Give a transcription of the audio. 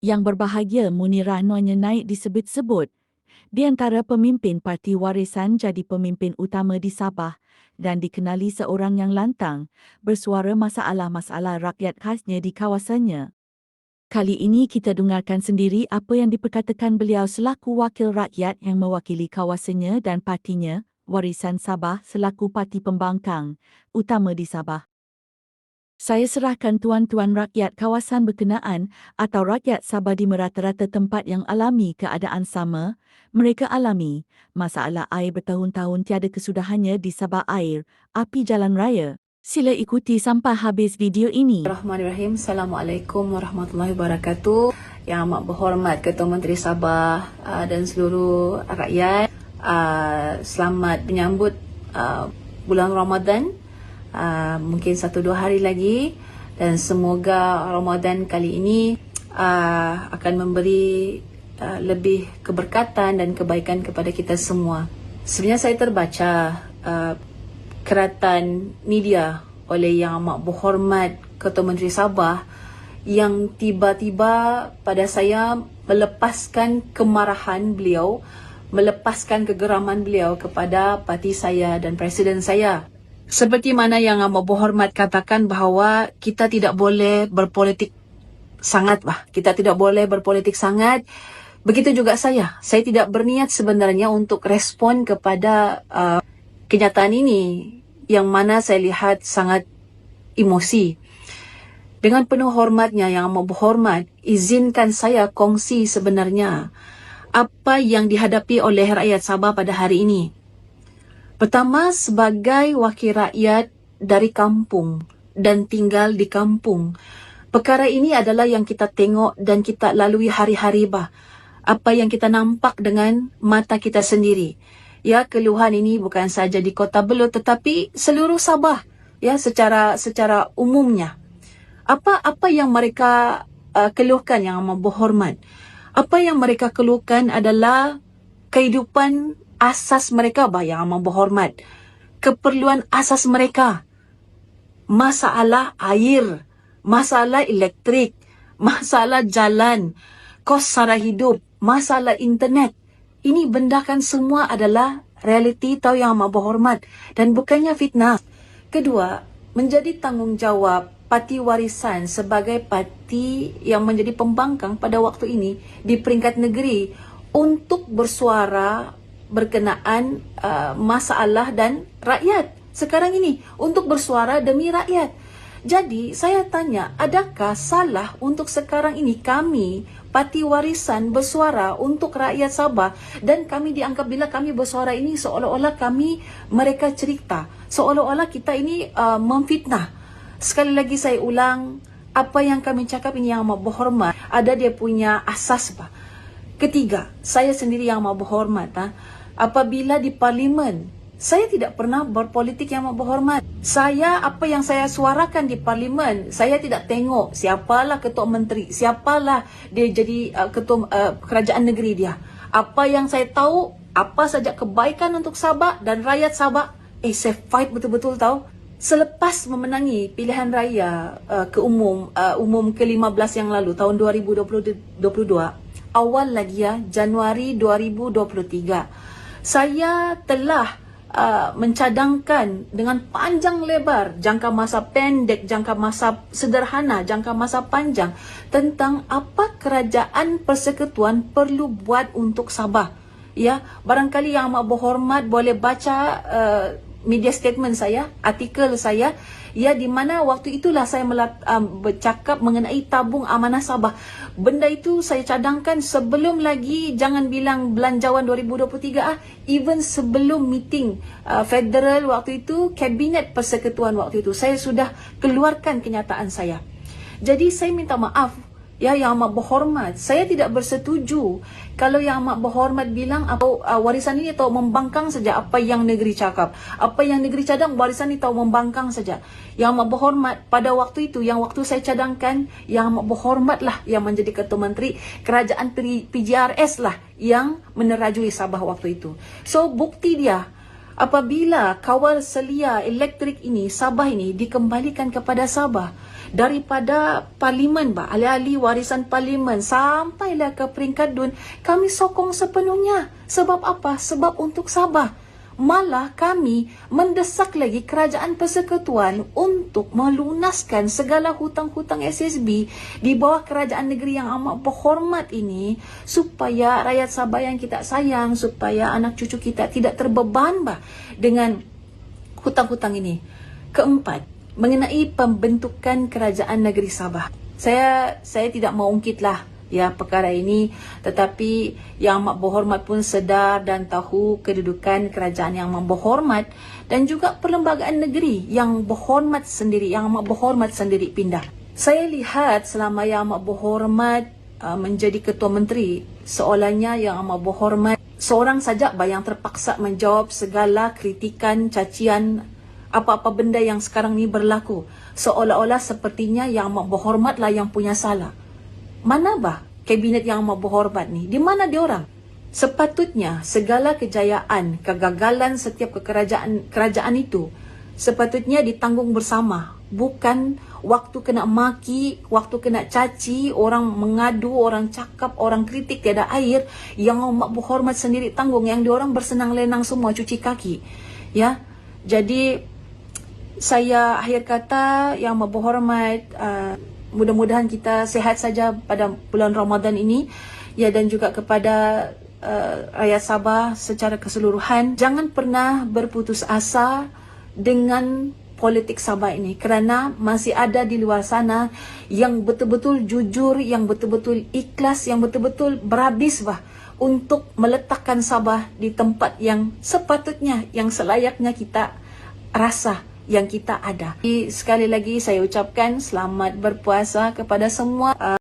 Yang berbahagia Munirah Nonya naik disebut-sebut. Di antara pemimpin Parti Warisan jadi pemimpin utama di Sabah dan dikenali seorang yang lantang bersuara masalah-masalah rakyat khasnya di kawasannya. Kali ini kita dengarkan sendiri apa yang diperkatakan beliau selaku wakil rakyat yang mewakili kawasannya dan partinya, Warisan Sabah selaku parti pembangkang utama di Sabah. Saya serahkan tuan-tuan rakyat kawasan berkenaan atau rakyat Sabah di merata-rata tempat yang alami keadaan sama, mereka alami masalah air bertahun-tahun tiada kesudahannya di Sabah Air, api jalan raya. Sila ikuti sampai habis video ini. Bismillahirrahmanirrahim. Assalamualaikum warahmatullahi wabarakatuh. Yang amat berhormat Ketua Menteri Sabah uh, dan seluruh rakyat. Uh, selamat menyambut uh, bulan Ramadan. Uh, mungkin satu dua hari lagi dan semoga Ramadan kali ini uh, akan memberi uh, lebih keberkatan dan kebaikan kepada kita semua. Sebenarnya saya terbaca uh, keratan media oleh Yang Amat Berhormat Ketua Menteri Sabah yang tiba-tiba pada saya melepaskan kemarahan beliau, melepaskan kegeraman beliau kepada parti saya dan presiden saya. Seperti mana Yang Amat Berhormat katakan bahawa kita tidak boleh berpolitik sangat bah. Kita tidak boleh berpolitik sangat. Begitu juga saya. Saya tidak berniat sebenarnya untuk respon kepada uh, kenyataan ini yang mana saya lihat sangat emosi. Dengan penuh hormatnya yang amat berhormat, izinkan saya kongsi sebenarnya apa yang dihadapi oleh rakyat Sabah pada hari ini. Pertama, sebagai wakil rakyat dari kampung dan tinggal di kampung, perkara ini adalah yang kita tengok dan kita lalui hari-hari bah. Apa yang kita nampak dengan mata kita sendiri. Ya keluhan ini bukan saja di Kota Belud tetapi seluruh Sabah ya secara secara umumnya. Apa apa yang mereka uh, keluhkan yang amat berhormat? Apa yang mereka keluhkan adalah kehidupan asas mereka bah yang amat berhormat. Keperluan asas mereka. Masalah air masalah elektrik masalah jalan kos sara hidup masalah internet. Ini benda kan semua adalah realiti tahu yang amat berhormat dan bukannya fitnah. Kedua, menjadi tanggungjawab parti warisan sebagai parti yang menjadi pembangkang pada waktu ini di peringkat negeri untuk bersuara berkenaan uh, masalah dan rakyat sekarang ini untuk bersuara demi rakyat. Jadi saya tanya, adakah salah untuk sekarang ini kami parti warisan bersuara untuk rakyat Sabah dan kami dianggap bila kami bersuara ini seolah-olah kami mereka cerita, seolah-olah kita ini uh, memfitnah. Sekali lagi saya ulang, apa yang kami cakap ini yang amat berhormat, ada dia punya asas apa. Ketiga, saya sendiri yang amat berhormat. Ha? Apabila di parlimen saya tidak pernah berpolitik yang berhormat. Saya apa yang saya suarakan di parlimen, saya tidak tengok siapalah ketua menteri, siapalah dia jadi uh, ketua uh, kerajaan negeri dia. Apa yang saya tahu, apa saja kebaikan untuk Sabah dan rakyat Sabah, eh saya fight betul-betul tahu. Selepas memenangi pilihan raya uh, ke umum uh, umum ke-15 yang lalu tahun 2022, awal lagi ya Januari 2023, saya telah uh, mencadangkan dengan panjang lebar jangka masa pendek, jangka masa sederhana, jangka masa panjang tentang apa kerajaan persekutuan perlu buat untuk Sabah. Ya, barangkali yang amat berhormat boleh baca uh, media statement saya, artikel saya ya di mana waktu itulah saya melat, um, bercakap mengenai tabung amanah Sabah. Benda itu saya cadangkan sebelum lagi jangan bilang belanjawan 2023 ah, even sebelum meeting uh, federal waktu itu, kabinet persekutuan waktu itu saya sudah keluarkan kenyataan saya. Jadi saya minta maaf ya yang amat berhormat. Saya tidak bersetuju kalau yang amat berhormat bilang apa uh, warisan ini tahu membangkang saja apa yang negeri cakap. Apa yang negeri cadang warisan ini tahu membangkang saja. Yang amat berhormat pada waktu itu yang waktu saya cadangkan yang amat berhormatlah yang menjadi ketua menteri kerajaan PJRS lah yang menerajui Sabah waktu itu. So bukti dia apabila kawal selia elektrik ini Sabah ini dikembalikan kepada Sabah daripada parlimen bah ahli-ahli warisan parlimen sampailah ke peringkat dun kami sokong sepenuhnya. Sebab apa? Sebab untuk Sabah malah kami mendesak lagi kerajaan persekutuan untuk melunaskan segala hutang-hutang SSB di bawah kerajaan negeri yang amat berhormat ini supaya rakyat Sabah yang kita sayang supaya anak cucu kita tidak terbeban bah dengan hutang-hutang ini. Keempat, mengenai pembentukan kerajaan negeri Sabah. Saya saya tidak mau ungkitlah ya perkara ini. Tetapi yang amat berhormat pun sedar dan tahu kedudukan kerajaan yang amat berhormat dan juga perlembagaan negeri yang berhormat sendiri yang amat berhormat sendiri pindah. Saya lihat selama yang amat berhormat uh, menjadi ketua menteri seolahnya yang amat berhormat seorang saja bah yang terpaksa menjawab segala kritikan cacian apa-apa benda yang sekarang ni berlaku. Seolah-olah sepertinya yang amat berhormatlah yang punya salah mana bah kabinet yang amat berhormat ni? Di mana dia orang? Sepatutnya segala kejayaan, kegagalan setiap kerajaan kerajaan itu sepatutnya ditanggung bersama. Bukan waktu kena maki, waktu kena caci, orang mengadu, orang cakap, orang kritik tiada air yang amat berhormat sendiri tanggung yang diorang bersenang lenang semua cuci kaki. Ya. Jadi saya akhir kata yang berhormat uh, mudah-mudahan kita sehat saja pada bulan Ramadan ini. Ya dan juga kepada uh, rakyat Sabah secara keseluruhan. Jangan pernah berputus asa dengan politik Sabah ini kerana masih ada di luar sana yang betul-betul jujur yang betul-betul ikhlas yang betul-betul berhabis bah untuk meletakkan Sabah di tempat yang sepatutnya yang selayaknya kita rasa yang kita ada. Sekali lagi saya ucapkan selamat berpuasa kepada semua.